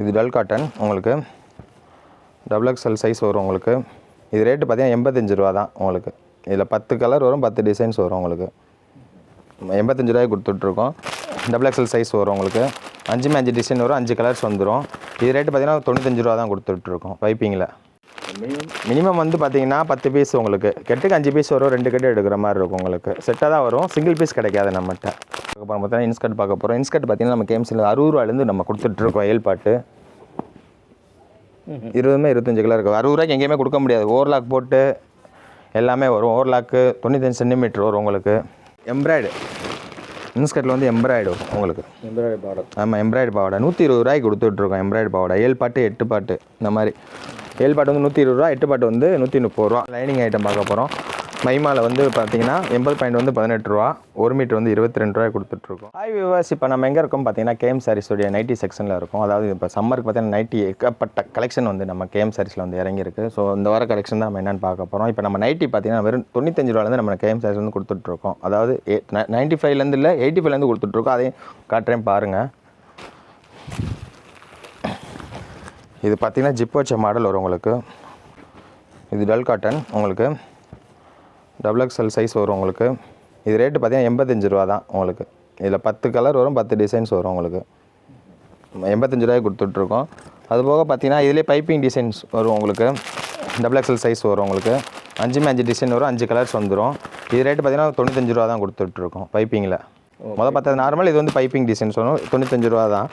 இது dull cotton உங்களுக்கு. Double XL size வரும் உங்களுக்கு. இது ரேட்டு பார்த்தீங்கன்னா எண்பத்தஞ்சு ரூபா தான் உங்களுக்கு. இதில் பத்து கலர் வரும் பத்து டிசைன்ஸ் வரும் உங்களுக்கு. எண்பத்தஞ்சு ரூபாய்க்கு கொடுத்துட்ருக்கோம். டபுள் எக்ஸ்எல் சைஸ் வரும் உங்களுக்கு. அஞ்சுமே அஞ்சு டிசைன் வரும் அஞ்சு கலர்ஸ் வந்துடும் இது ரேட்டு பார்த்தீங்கன்னா தொண்ணூத்தஞ்சு ரூபா தான் கொடுத்துட்ருக்கோம் பைப்பிங்கில் மினிமம் வந்து பார்த்தீங்கன்னா பத்து பீஸ் உங்களுக்கு. கெட்டுக்கு அஞ்சு பீஸ் வரும் ரெண்டு கெட்டு எடுக்கிற மாதிரி இருக்கும் உங்களுக்கு. செட்டாக தான் வரும். சிங்கிள் பீஸ் கிடைக்காது நம்மகிட்ட. அப்புறம் பார்த்தீங்கன்னா இன்ஸ்கர்ட் பார்க்க போகிறோம் இன்ஸ்கர்ட் பார்த்தீங்கன்னா நம்ம கேம்ஸில் அறுபது ரூபாலேருந்து நம்ம கொடுத்துட்ருக்கோம் ஏல்பாட்டு இருபதுமே இருபத்தஞ்சு கிலோ இருக்கும். அறுபது ரூபாய்க்கு எங்கேயுமே கொடுக்க முடியாது. ஓவர்லாக் போட்டு எல்லாமே வரும். ஓவர்லாக்கு தொண்ணூத்தஞ்சு சென்டிமீட்டர் வரும் உங்களுக்கு. எம்ப்ராய்டு இன்ஸ்கர்ட்டில் வந்து எம்ப்ராய்டு வரும் உங்களுக்கு. எம்ப்ராய்டரி பார்டர் ஆமாம் எம்ப்ராய்டு பாவாடை. நூற்றி இருபது ரூபாய்க்கு கொடுத்துட்ருக்கோம் எம்ப்ராய்டு பாவாடை. ஏழு பாட்டு எட்டு பாட்டு. இந்த மாதிரி. ஏழு பாட்டு வந்து நூற்றி இருபது ரூபா எட்டு பாட்டு வந்து நூற்றி முப்பது ரூபா. லைனிங் ஐட்டம் பார்க்க போகிறோம் மைமாவில் வந்து பார்த்தீங்கன்னா எண்பது பாயிண்ட் வந்து பதினெட்டு ரூபா ஒரு மீட்டர் வந்து இருபத்தி ரெண்டு ரூபாய் கொடுத்துட்ருக்கோம். ஹாய் விவாஸ் இப்போ நம்ம எங்கே இருக்கோம் பார்த்தீங்கன்னா கேஎம் சாரீஸோடைய நைட்டி செக்ஷனில் இருக்கும். அதாவது இப்போ சம்மருக்கு பார்த்தீங்கன்னா நைட்டி ஏகப்பட்ட கலெக்ஷன் வந்து நம்ம கேஎம் சாரீஸில் வந்து இறங்கியிருக்கு. ஸோ இந்த வார கலெக்ஷன் தான் நம்ம என்னென்னு பார்க்க போகிறோம் இப்போ நம்ம நைட்டி பார்த்தீங்கன்னா வெறும் தொண்ணூத்தஞ்சு ரூபாலேருந்து நம்ம கேஎம் சாரீஸ் வந்து கொடுத்துட்ருக்கோம். அதாவது நைன்ட்டி ஃபைவ்லேருந்து இல்லை எயிட்டி ஃபைவ்லேருந்து கொடுத்துட்ருக்கோம். அதையும் காட்டுறேன் பாருங்கள் இது பார்த்தீங்கன்னா ஜிப் வச்ச மாடல் வரும் உங்களுக்கு. இது டல் காட்டன் உங்களுக்கு. டபுள் எக்ஸ்எல் சைஸ் வரும் உங்களுக்கு. இது ரேட்டு பார்த்தீங்கன்னா எண்பத்தஞ்சு ரூபா தான் உங்களுக்கு. இதில் பத்து கலர் வரும் பத்து டிசைன்ஸ் வரும் உங்களுக்கு. எண்பத்தஞ்சு ரூபாய் கொடுத்துட்ருக்கோம். அது போக பார்த்தீங்கன்னா இதிலே பைப்பிங் டிசைன்ஸ் வரும் உங்களுக்கு. டபுள் எக்ஸ்எல் சைஸ் வரும் உங்களுக்கு. அஞ்சுமே அஞ்சு டிசைன் வரும் அஞ்சு கலர்ஸ் வந்துடும் இது ரேட்டு பார்த்தீங்கன்னா தொண்ணூத்தஞ்சு ரூபா தான் கொடுத்துட்ருக்கோம் பைப்பிங்கில். மொதல் பார்த்தது நார்மல் இது வந்து பைப்பிங் டிசைன் சொன்னோம் தொண்ணூத்தஞ்சு ரூபா தான்.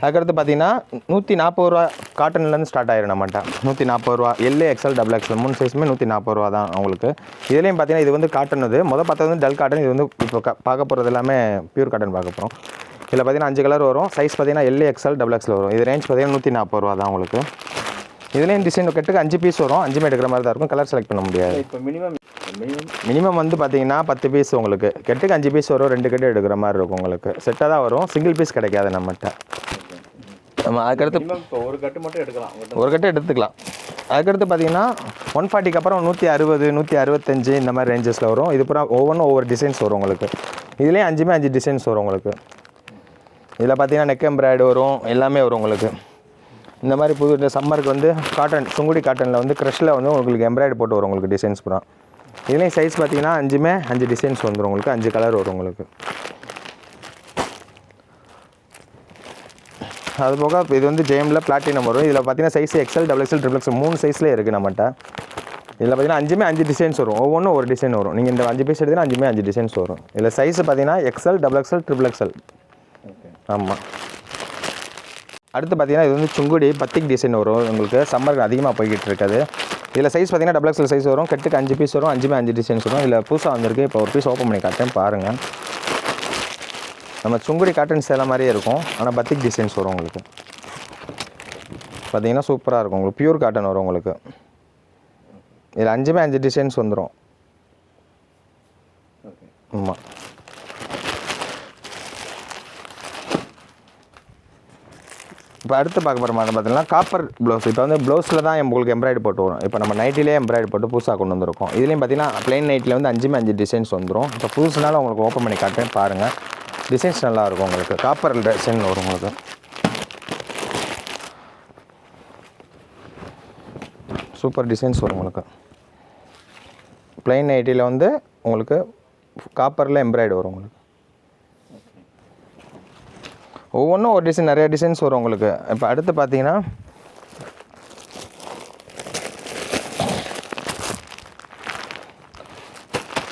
அதுக்கடுத்து பார்த்தீங்கன்னா நூற்றி நாற்பது ரூபா காட்டன்லேருந்து ஸ்டார்ட் ஆயிரும் நம்மகிட்ட நூற்றி நாற்பது ரூபா எல்ஏ எக்ஸ்எல் டபுள் எக்ஸ்எல் மூணு சைஸுமே நூற்றி நாற்பது ரூபா தான் அவங்களுக்கு. இதுலேயும் பார்த்தீங்கன்னா இது வந்து காட்டன் அது மொதல் பார்த்தது வந்து டல் காட்டன் இது வந்து இப்போ க- பார்க்க போகிறது எல்லாமே பியூர் காட்டன் பார்க்க போகிறோம் இதில் பார்த்தீங்கன்னா அஞ்சு கலர் வரும். சைஸ் பார்த்தீங்கன்னா எல்ஏ எக்ஸ்எல் டபுள் எக்ஸ்எல் வரும். இது ரேஞ்ச் பார்த்தீங்கன்னா நூற்றி நாற்பது ரூபா தான் உங்களுக்கு. இதுலேயும் டிசைன் கட்டுக்கு அஞ்சு பீஸ் வரும். அஞ்சுமே எடுக்கிற மாதிரி தான் இருக்கும். கலர் செலக்ட் பண்ண முடியாது. இப்போ மினிமம் மினிமம் மினிமம் வந்து பார்த்தீங்கன்னா பத்து பீஸ் உங்களுக்கு. கெட்டுக்கு அஞ்சு பீஸ் வரும். ரெண்டு கெட்டு எடுக்கிற மாதிரி இருக்கும் உங்களுக்கு. செட்டாக தான் வரும். சிங்கிள் பீஸ் கிடைக்காது நம்மகிட்ட. ஆமாம் அதுக்கடுத்து ஒரு கட்டு மட்டும் எடுக்கலாம். ஒரு கட்டு எடுத்துக்கலாம். அதுக்கடுத்து பார்த்தீங்கன்னா ஒன் ஃபார்ட்டிக்கு அப்புறம் நூற்றி அறுபது நூற்றி அறுபத்தஞ்சு இந்த மாதிரி ரேஞ்சஸில் வரும். இது பூரா ஒவ்வொன்றும் ஒவ்வொரு டிசைன்ஸ் வரும் உங்களுக்கு. இதுலேயும் அஞ்சுமே அஞ்சு டிசைன்ஸ் வரும் உங்களுக்கு. இதில் பார்த்தீங்கன்னா நெக் எம்ப்ராய்டு வரும். எல்லாமே வரும் உங்களுக்கு. இந்த மாதிரி புது சம்மருக்கு வந்து காட்டன் சுங்குடி காட்டனில் வந்து க்ரஷில் வந்து உங்களுக்கு எம்ப்ராய்டு போட்டு வரும் உங்களுக்கு டிசைன்ஸ் பூரா. இதுலேயும் சைஸ் பார்த்தீங்கன்னா அஞ்சுமே அஞ்சு டிசைன்ஸ் வந்துடும் உங்களுக்கு அஞ்சு கலர் வரும் உங்களுக்கு. அது போக இப்போ இது வந்து ஜேமில் பிளாட்டினம் வரும். இதில் பார்த்தீங்கன்னா size XL double XL triple XL மூணு சைஸ்லேயே இருக்குது நம்மகிட்ட. இதில் பார்த்தீங்கன்னா அஞ்சுமே அஞ்சு டிசைன்ஸ் வரும். ஒவ்வொன்றும் ஒரு டிசைன் வரும். நீங்கள் இந்த அஞ்சு பீஸ் எடுத்தீங்கன்னா அஞ்சுமே அஞ்சு டிசைன்ஸ் வரும். இதில் சைஸ் பார்த்தீங்கன்னா XL double XL triple XL ஆமாம் அடுத்து பார்த்தீங்கன்னா இது வந்து சுங்குடி பத்திக் டிசைன் வரும். உங்களுக்கு சம்மருக்கு அதிகமாக போய்கிட்டு இருக்காது. இதில் சைஸ் பார்த்தீங்கன்னா டபுள் எக்ஸல் சைஸ் வரும். கட்டுக்கு அஞ்சு பீஸ் வரும். அஞ்சுமே அஞ்சு டிசைன்ஸ் வரும். இதில் புதுசாக வந்திருக்கு. இப்போ ஒரு பீஸ் ஓப்பன் பண்ணி காட்டுறேன். பாருங்கள் நம்ம சுங்குடி காட்டன் சேலை மாதிரியே இருக்கும். ஆனால் பத்திக் டிசைன்ஸ் வரும் உங்களுக்கு. பார்த்தீங்கன்னா சூப்பராக இருக்கும். உங்களுக்கு பியூர் காட்டன் வரும் உங்களுக்கு. இதில் அஞ்சுமே அஞ்சு டிசைன்ஸ் வந்துடும் ஆமாம் இப்போ அடுத்து பார்க்க போகிற மாதிரி பார்த்தீங்கன்னா காப்பர் ப்ளவுஸ் இப்போ வந்து ப்ளவுஸில் தான் உங்களுக்கு எம்ப்ராய்டு போட்டு வரும் இப்போ நம்ம நைட்டிலே எம்ப்ராய்டு போட்டு புதுசாக கொண்டு வந்திருக்கோம். இதுலேயும் பார்த்தீங்கன்னா ப்ளைன் நைட்டில் வந்து அஞ்சுமே அஞ்சு டிசைன்ஸ் வந்துடும் இப்போ புதுசுனால உங்களுக்கு ஓப்பன் பண்ணி காட்டுறேன் பாருங்கள் டிசைன்ஸ் நல்லா இருக்கும் உங்களுக்கு. காப்பர் டிசைன் வரும் உங்களுக்கு. சூப்பர் டிசைன்ஸ் வரும் உங்களுக்கு. ப்ளைன் நைட்டியில் வந்து உங்களுக்கு காப்பரில் எம்ப்ராய்டு வரும் உங்களுக்கு. ஒவ்வொன்றும் ஒரு டிசைன் நிறையா டிசைன்ஸ் வரும் உங்களுக்கு. இப்போ அடுத்து பார்த்தீங்கன்னா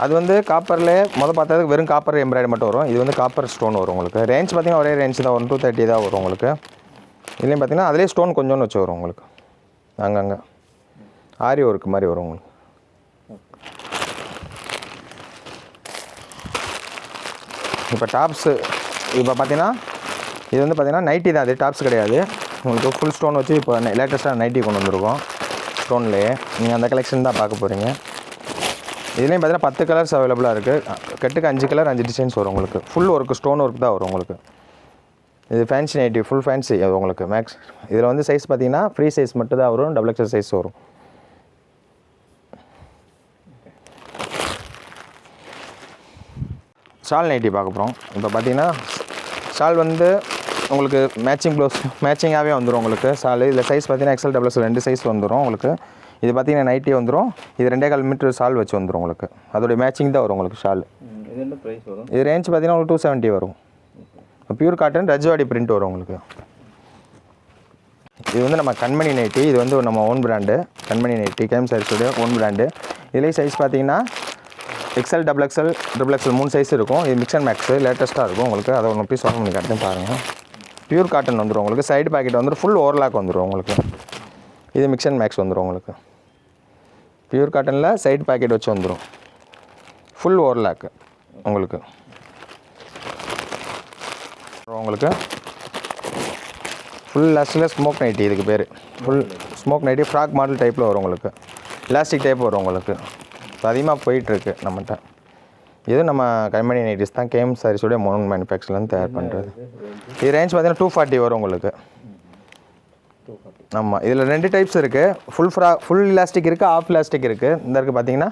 அது வந்து காப்பரில் மொதல் பார்த்ததுக்கு வெறும் காப்பர் எம்ப்ராய்டரி மட்டும் வரும். இது வந்து காப்பர் ஸ்டோன் வரும் உங்களுக்கு. ரேஞ்ச் பார்த்தீங்கன்னா ஒரே ரேஞ்ச் தான் ஒன் டூ தேர்ட்டி தான் வரும் உங்களுக்கு. இல்லையும் பார்த்தீங்கன்னா அதிலே ஸ்டோன் கொஞ்சோன்னு வச்சு வரும் உங்களுக்கு. அங்கங்கே ஆரி ஒர்க் மாதிரி வரும் உங்களுக்கு. இப்போ டாப்ஸு இப்போ பார்த்தீங்கன்னா இது வந்து பார்த்திங்கன்னா நைட்டி தான் அது டாப்ஸ் கிடையாது. உங்களுக்கு ஃபுல் ஸ்டோன் வச்சு இப்போ லேட்டஸ்ட்டாக நைட்டி கொண்டு வந்திருக்கோம். ஸ்டோன்லேயே நீங்கள் அந்த கலெக்ஷன் தான் பார்க்க போகிறீங்க இதுலேயும் பார்த்தீங்கன்னா பத்து கலர்ஸ் அவைலபிளாக இருக்குது கெட்டுக்கு அஞ்சு கலர் அஞ்சு டிசைன்ஸ் வரும் உங்களுக்கு. ஃபுல் ஒர்க் ஸ்டோன் ஒர்க் தான் வரும் உங்களுக்கு. இது ஃபேன்சி நைட்டி ஃபுல் ஃபேன்சி அது உங்களுக்கு மேக்ஸ் இதில் வந்து சைஸ் பார்த்தீங்கன்னா ஃப்ரீ சைஸ் மட்டும் தான் வரும் டபுள் எக்ஸல் சைஸ் வரும். ஷால் நைட்டி பார்க்க போகிறோம் இப்போ பார்த்தீங்கன்னா ஷால் வந்து உங்களுக்கு மேட்சிங் ப்ளவுஸ் மேட்சிங்காகவே வந்துடும் உங்களுக்கு. சால் இதில் சைஸ் பார்த்தீங்கன்னா எக்ஸல் டபுள்ஸ் ரெண்டு சைஸ் வந்துடும் உங்களுக்கு. இது பார்த்தீங்கன்னா நைட்டி வந்துடும் இது ரெண்டே கால் மீட்டர் சால் வச்சு வந்துடும் உங்களுக்கு. அதோடைய மேட்சிங் தான் வரும் உங்களுக்கு ஷால் இது ரேஞ்ச் பார்த்தீங்கன்னா உங்களுக்கு டூ செவன்ட்டி வரும். பியூர் காட்டன் ரஜ்வாடி பிரிண்ட் வரும் உங்களுக்கு. இது வந்து நம்ம கண்மணி நைட்டி. இது வந்து நம்ம ஓன் பிராண்டு கண்மணி நைட்டி கேம் சாரீஸோட ஓன் பிராண்டு இதுலேயும் சைஸ் பார்த்தீங்கன்னா XL double XL triple XL மூணு சைஸ் இருக்கும். இது மிக்ஸ் அண்ட் மேக்ஸு லேட்டஸ்ட்டாக இருக்கும் உங்களுக்கு. அதை ஒன்று பீஸ் ஓப்பன் பண்ணி காட்டுறேன் பாருங்கள் பியூர் காட்டன் வந்துடும் உங்களுக்கு. சைடு பாக்கெட் வந்துடும் ஃபுல் ஓவர்லாக் வந்துடும் உங்களுக்கு. இது மிக்ஸ் அண்ட் மேக்ஸ் வந்துடும் உங்களுக்கு. பியூர் காட்டனில் சைடு பாக்கெட் வச்சு வந்துடும் ஃபுல் ஓவர்லாக்கு உங்களுக்கு. அப்புறம் உங்களுக்கு ஃபுல் லஸ்டில் ஸ்மோக் நைட்டி இதுக்கு பேர். Full smock nighty frock model டைப்பில் வரும் உங்களுக்கு. எலாஸ்டிக் டைப் வரும் உங்களுக்கு. ஸோ அதிகமாக போயிட்டுருக்கு நம்மகிட்ட இது நம்ம கம்பெனி நைட்டிஸ் தான் கேம் சாரீஸோடைய மோன் மேனுஃபேக்சர்லேருந்து தயார் பண்ணுறது இது ரேஞ்ச் பார்த்தீங்கன்னா டூ ஃபார்ட்டி வரும் உங்களுக்கு. ஆமாம் இதில் ரெண்டு டைப்ஸ் இருக்குது ஃபுல் ஃப்ரா ஃபுல் இலாஸ்டிக் இருக்குது ஆஃப் இலாஸ்டிக் இருக்குது இந்த இருக்குது பார்த்தீங்கன்னா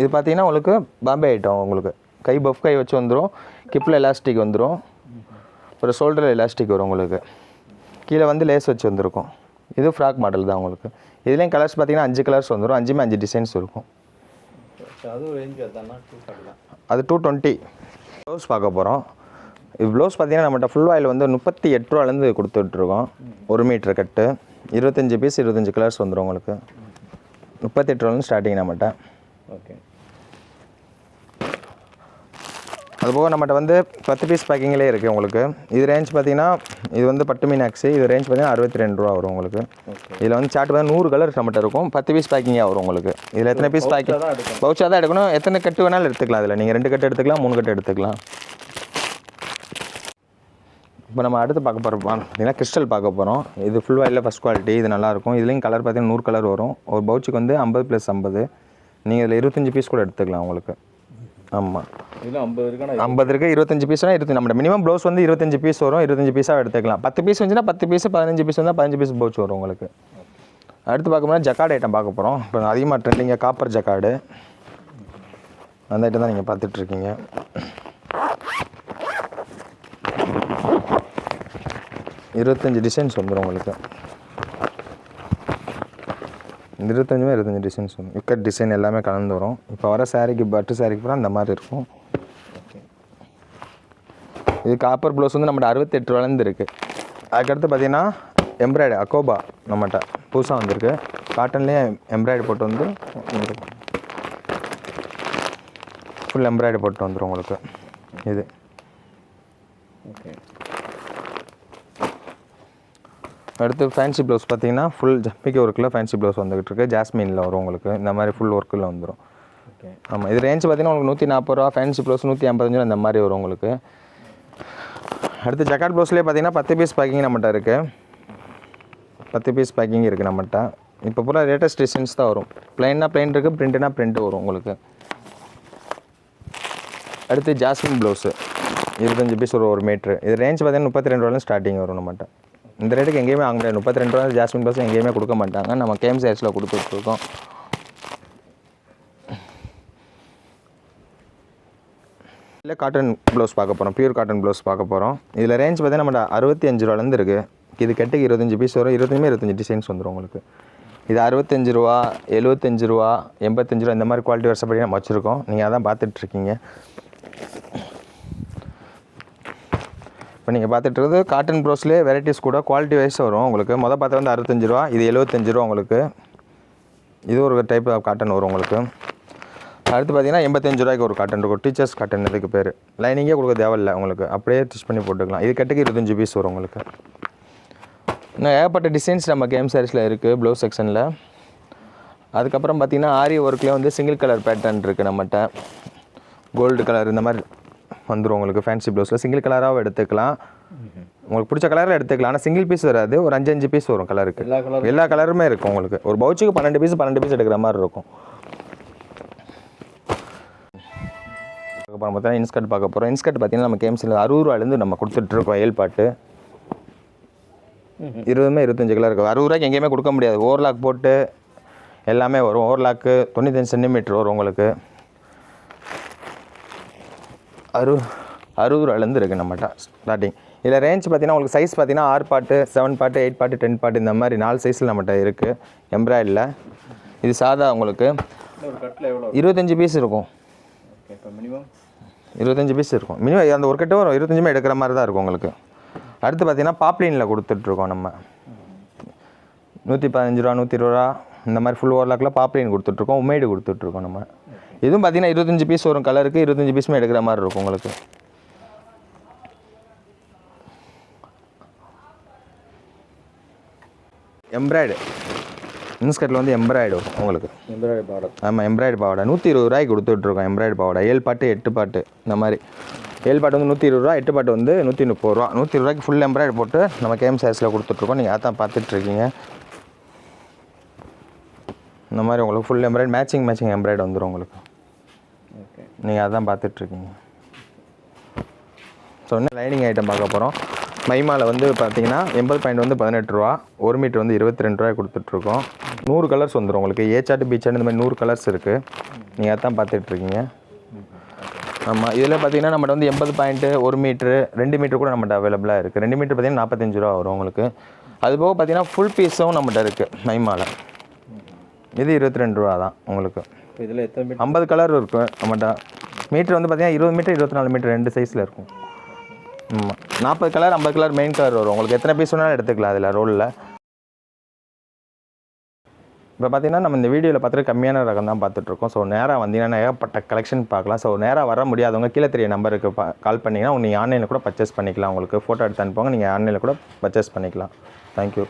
இது பார்த்தீங்கன்னா உங்களுக்கு பாம்பே ஐட்டம் உங்களுக்கு. கை பஃப் கை வச்சு வந்துடும் கிப்பில் எலாஸ்டிக் வந்துடும் அப்புறம் ஷோல்டரில் எலாஸ்டிக் வரும் உங்களுக்கு. கீழே வந்து லேஸ் வச்சு வந்திருக்கும். இது ஃப்ராக் மாடல் தான் உங்களுக்கு. இதுலேயும் கலர்ஸ் பார்த்தீங்கன்னா அஞ்சு கலர்ஸ் வந்துடும் அஞ்சுமே அஞ்சு டிசைன்ஸ் இருக்கும். அதுவும் ரேஞ்ச் அதானா? டூ ஃபார்ட்டி தான். அது டூ டுவெண்ட்டி ப்ளவுஸ் பார்க்க போகிறோம் இது ப்ளவுஸ் பார்த்தீங்கன்னா நம்மகிட்ட ஃபுல் ஆயில் வந்து முப்பத்தி எட்டு ரூபாலேருந்து கொடுத்துட்ருக்கோம். ஒரு மீட்ரு கட்டு இருபத்தஞ்சி பீஸ் இருபத்தஞ்சி கலர்ஸ் வந்துடும் உங்களுக்கு. முப்பத்தெட்டு ரூபாலேருந்து ஸ்டார்டிங் நம்மகிட்ட. ஓகே அதுபோக நம்மகிட்ட வந்து பத்து பீஸ் பேக்கிங்லேயே இருக்குது உங்களுக்கு. இது ரேஞ்ச் பார்த்தீங்கன்னா இது வந்து பட்டு மீனாக்ஸி இது ரேஞ்ச் பார்த்தீங்கன்னா அறுபத்தி ரெண்டு ரூபா வரும் உங்களுக்கு. இதில் வந்து சார்ட் பார்த்தா நூறு கலர் நம்மகிட்ட இருக்கும். பத்து பீஸ் பேக்கிங்காக வரும் உங்களுக்கு. இதில் எத்தனை பீஸ் பேக்கிங் பவுச்சாக தான் எடுக்கணும். எத்தனை கட்டு வேணாலும் எடுத்துக்கலாம் இதில். நீங்கள் ரெண்டு கட்டு எடுத்துக்கலாம் மூணு கட்டு எடுத்துக்கலாம். இப்போ நம்ம அடுத்து பார்க்க போகிறோம் பார்த்தீங்கன்னா கிறிஸ்டல் பார்க்க போகிறோம் இது ஃபுல் வாயில் ஃபஸ்ட் குவாலிட்டி இது நல்லாயிருக்கும் இதுலேயும் கலர் பார்த்தீங்கன்னா நூறு கலர் வரும். ஒரு பவுச்சுக்கு வந்து ஐம்பது ப்ளஸ் ஐம்பது. நீங்கள் இதில் இருபத்தஞ்சி பீஸ் கூட எடுத்துக்கலாம் உங்களுக்கு. ஆமாம் இதில் ஐம்பது இருக்கானா ஐம்பது இருக்குது இருபத்தஞ்சி பீஸ்னா இருபத்தி நம்ம மினிமம் ப்ளவுஸ் வந்து இருபத்தஞ்சு பீஸ் வரும் இருபத்தஞ்சு பீஸாக எடுத்துக்கலாம். பத்து பீஸ் வந்துச்சுன்னா பத்து பீஸ் பதினஞ்சு பீஸ் வந்தால் பதினஞ்சு பீஸ் ப்ளவுஸ் வரும் உங்களுக்கு. அடுத்து பார்க்கும்போது ஜக்கார்டு ஐட்டம் பார்க்க போகிறோம் இப்போ அதிகமாக ட்ரெண்டிங்க காப்பர் ஜக்காடு. அந்த ஐட்டம் தான் நீங்கள் பார்த்துட்ருக்கீங்க இருபத்தஞ்சி டிசைன்ஸ் வந்துடும் உங்களுக்கு. இருபத்தஞ்சுமே இருபத்தஞ்சி டிசைன்ஸ் வரும். இக்கட் டிசைன் எல்லாமே கலந்து வரும். இப்போ வர சாரிக்கு பட்டு சாரிக்கு பூரா அந்த மாதிரி இருக்கும். இது காப்பர் ப்ளவுஸ் வந்து நம்மகிட்ட அறுபத்தெட்டு ரூபாலேருந்து இருக்குது அதுக்கடுத்து பார்த்தீங்கன்னா எம்ப்ராய்டு அக்கோபா நம்மகிட்ட புதுசாக வந்திருக்கு. காட்டன்லேயே எம்ப்ராய்டு போட்டு வந்து ஃபுல் எம்ப்ராய்டு போட்டு வந்துடும் உங்களுக்கு. இது. ஓகே அடுத்து ஃபேன்சி ப்ளவுஸ் பார்த்தீங்கன்னா ஃபுல் ஜப்பிக்கு ஒர்க்கில் ஃபேன்சி ப்ளவுஸ் வந்துகிட்டு இருக்கு. ஜாஸ்மினில் வரும் உங்களுக்கு. இந்த மாதிரி ஃபுல் ஒர்க்கில் வந்துடும் ஓகே ஆமாம் இது ரேஞ்ச் பார்த்தீங்கன்னா உங்களுக்கு நூற்றி நாற்பது ரூபா ஃபேன்சி ப்ளவுஸ் நூற்றி ஐம்பத்தஞ்சு இந்த மாதிரி வரும் உங்களுக்கு. அடுத்து ஜக்காட் ப்ளவுஸ்லேயே பார்த்தீங்கன்னா பத்து பீஸ் பேக்கிங் நம்மகிட்ட இருக்குது பத்து பீஸ் பேக்கிங் இருக்குது நம்மகிட்ட. இப்போ பூரா லேட்டஸ்ட் டிசைன்ஸ் தான் வரும். ப்ளைன்னா ப்ளைன் இருக்குது பிரிண்ட்னா பிரிண்ட் வரும் உங்களுக்கு. அடுத்து ஜாஸ்மின் ப்ளவுஸு இருபத்தஞ்சி பீஸ் ஒரு ஒரு மீட்ரு இது ரேஞ்ச் பார்த்தீங்கன்னா முப்பத்தி ரெண்டு ரூபாயிலும் ஸ்டார்டிங் வரும் நம்மகிட்ட. இந்த ரேட்டுக்கு எங்கேயுமே வாங்க முடியாது. முப்பத்தி ரெண்டு ரூபா ஜாஸ்மின் ப்ளவுஸ் எங்கேயுமே கொடுக்க மாட்டாங்க. நம்ம கேம் ஏர்ஸில் கொடுத்துட்ருக்கோம் இல்லை காட்டன் ப்ளவுஸ் பார்க்க போகிறோம் பியூர் காட்டன் ப்ளவுஸ் பார்க்க போகிறோம் இதில் ரேஞ்ச் பார்த்தீங்கன்னா நம்ம அறுபத்தி அஞ்சு ரூபாலேருந்து இருக்குது இது கெட்டுக்கு இருபத்தஞ்சி பீஸ் வரும். இருபத்தஞ்சுமே இருபத்தஞ்சி டிசைன்ஸ் வந்துடும் உங்களுக்கு. இது அறுபத்தஞ்சு ரூபா எழுபத்தஞ்சு ரூபா எண்பத்தஞ்சு ரூபா இந்த மாதிரி குவாலிட்டி வருஷப்படி நம்ம வச்சுருக்கோம். நீங்கள் அதான் பார்த்துட்ருக்கீங்க. இப்போ நீங்கள் பார்த்துட்டு காட்டன் ப்ளவுஸ்லேயே வெரைட்டிஸ் கூட குவாலிட்டி வைஸ் வரும் உங்களுக்கு. மொதல் பார்த்தா வந்து அறுபத்தஞ்சு ரூபா இது எழுபத்தஞ்சு ரூபா உங்களுக்கு. இது ஒரு டைப் ஆஃப் காட்டன் வரும் உங்களுக்கு. அடுத்து பார்த்தீங்கன்னா எண்பத்தஞ்சு ரூபாய்க்கு ஒரு காட்டன் இருக்கும். டீச்சர்ஸ் காட்டன் இதுக்கு பேர். லைனிங்கே கொடுக்க தேவையில்லை உங்களுக்கு. அப்படியே ஸ்டிச் பண்ணி போட்டுக்கலாம். இது கட்டுக்கு இருபத்தஞ்சு பீஸ் வரும் உங்களுக்கு. இன்னும் ஏகப்பட்ட டிசைன்ஸ் நம்ம கேம் சாரீஸில் இருக்குது ப்ளவுஸ் செக்ஷனில் அதுக்கப்புறம் பார்த்தீங்கன்னா ஆரி ஒர்க்லேயே வந்து சிங்கிள் கலர் பேட்டர்ன் இருக்குது நம்மகிட்ட. கோல்டு கலர் இந்த மாதிரி வந்துடும் உங்களுக்கு ஃபேன்சி ப்ளவுஸில் சிங்கிள் கலராகவும் எடுத்துக்கலாம். உங்களுக்கு பிடிச்ச கலரில் எடுத்துக்கலாம். ஆனால் சிங்கிள் பீஸ் வராது. ஒரு அஞ்சு அஞ்சு பீஸ் வரும் கலருக்கு எல்லா கலரும் எல்லா கலருமே இருக்கும் உங்களுக்கு. ஒரு பவுச்சுக்கு பன்னெண்டு பீஸ் பன்னெண்டு பீஸ் எடுக்கிற மாதிரி இருக்கும். அப்புறம் பார்த்தீங்கன்னா இன்ஸ்கர்ட் பார்க்க போகிறோம் இன்ஸ்கர்ட் பார்த்தீங்கன்னா நம்ம கேம்ஸில் அறுபது நம்ம கொடுத்துட்ருக்கோம் ஏல் பாட்டு இருபதுமே இருபத்தஞ்சு கிலோ இருக்குது அறுபது ரூபாய்க்கு எங்கேயுமே கொடுக்க முடியாது. ஓவர்லாக் போட்டு எல்லாமே வரும். ஓவர்லாக்கு தொண்ணூத்தஞ்சு சென்டிமீட்டர் வரும் உங்களுக்கு. அறு அறுபது ரூபாலேருந்து இருக்குது நம்மகிட்ட. ஸ்டார்டிங் இதில் ரேஞ்ச் பார்த்தீங்கன்னா உங்களுக்கு சைஸ் பார்த்தீங்கன்னா ஆறு பாட்டு செவன் பாட்டு எயிட் பாட்டு டென் பாட்டு இந்த மாதிரி நாலு சைஸில் நம்மகிட்ட இருக்குது எம்ப்ராய்டில் இது சாதா உங்களுக்கு இருபத்தஞ்சி பீஸ் இருக்கும். மினிமம் இருபத்தஞ்சி பீஸ் இருக்கும். மினிமம் அந்த ஒரு கட்டு வரும். இருபத்தஞ்சுமே எடுக்கிற மாதிரி தான் இருக்கும் உங்களுக்கு. அடுத்து பார்த்தீங்கன்னா பாப்லீனில் கொடுத்துட்ருக்கோம் நம்ம. நூற்றி பதினஞ்சு ரூபா நூற்றி இருபது ரூபா இந்த மாதிரி ஃபுல் ஓவர்லாக்கில் பாப்லீன் கொடுத்துட்ருக்கோம். உமேடு கொடுத்துட்ருக்கோம் நம்ம. இதுவும் பார்த்தீங்கன்னா இருபத்தஞ்சி பீஸ் வரும் கலருக்கு இருபத்தஞ்சி பீஸுமே எடுக்கிற மாதிரி இருக்கும் உங்களுக்கு. எம்ப்ராய்டு இன்ஸ்கர்ட்டில் வந்து எம்ப்ராய்டு வரும் உங்களுக்கு. எம்ப்ராய்டரி பார்டர் ஆமாம் எம்ப்ராய்டு பாவாடை நூற்றி இருபது ரூபாய்க்கு கொடுத்துட்ருக்கோம் எம்ப்ராய்டு பாவாடை ஏழு பாட்டு எட்டு பாட்டு இந்த மாதிரி. ஏழு பாட்டு வந்து நூற்றி இருபது ரூபா எட்டு பாட்டு வந்து நூற்றி முப்பது ரூபா. நூற்றி இருபது ரூபாய்க்கு ஃபுல் எம்ப்ராய்டு போட்டு நம்ம கேம் சைஸில் கொடுத்துட்ருக்கோம். நீங்கள் அதான் பார்த்துட்ருக்கீங்க. இந்த மாதிரி உங்களுக்கு full embroidery matching matching embroidery வந்துடும் உங்களுக்கு. ஓகே நீங்கள் அதான் பார்த்துட்ருக்கீங்க. ஸோ இன்னும் லைனிங் ஐட்டம் பார்க்க போகிறோம் மைமாவில் வந்து பார்த்தீங்கன்னா எண்பது பாயிண்ட் வந்து பதினெட்டு ரூபா ஒரு மீட்டர் வந்து இருபத்தி ரெண்டு ரூபாய் கொடுத்துட்ருக்கோம். நூறு கலர்ஸ் வந்துடும் உங்களுக்கு. ஏ சாட்டு பி சாட்டு இந்த மாதிரி நூறு கலர்ஸ் இருக்குது நீங்கள் அதான் பார்த்துட்ருக்கீங்க. ஆமாம் இதில் பார்த்தீங்கன்னா நம்மகிட்ட வந்து எண்பது பாயிண்ட்டு ஒரு மீட்ரு ரெண்டு மீட்டர் கூட நம்மகிட்ட அவைலபிளாக இருக்குது ரெண்டு மீட்டர் பார்த்தீங்கன்னா நாற்பத்தஞ்சு ரூபா வரும் உங்களுக்கு. அது போக பார்த்தீங்கன்னா ஃபுல் பீஸும் நம்மகிட்ட இருக்குது மைமாவில் இது இருபத்தி ரெண்டு ரூபா தான் உங்களுக்கு. இதில் எத்தனை ஐம்பது கலர் இருக்கும் நம்மகிட்ட. மீட்டர் வந்து பார்த்தீங்கன்னா இருபது மீட்டர் இருபத்தி நாலு மீட்டர் ரெண்டு சைஸில் இருக்கும். ஆமாம் நாற்பது கலர் ஐம்பது கலர் மெயின் கலர் வரும். உங்களுக்கு எத்தனை பீஸ் வேணாலும் எடுத்துக்கலாம் அதில் ரோலில் இப்போ பார்த்தீங்கன்னா நம்ம இந்த வீடியோவில் பார்த்துட்டு கம்மியான ரகம் தான் பார்த்துட்ருக்கோம் ஸோ நேராக வந்தீங்கன்னா ஏகப்பட்ட கலெக்ஷன் பார்க்கலாம். ஸோ நேராக வர முடியாதவங்க கீழே தெரிய நம்பருக்கு கால் பண்ணிங்கன்னா நீங்கள் ஆன்லைனில் கூட பர்ச்சேஸ் பண்ணிக்கலாம். உங்களுக்கு ஃபோட்டோ எடுத்து அனுப்புவாங்க. நீங்கள் ஆன்லைனில் கூட பர்ச்சேஸ் பண்ணிக்கலாம். தேங்க்யூ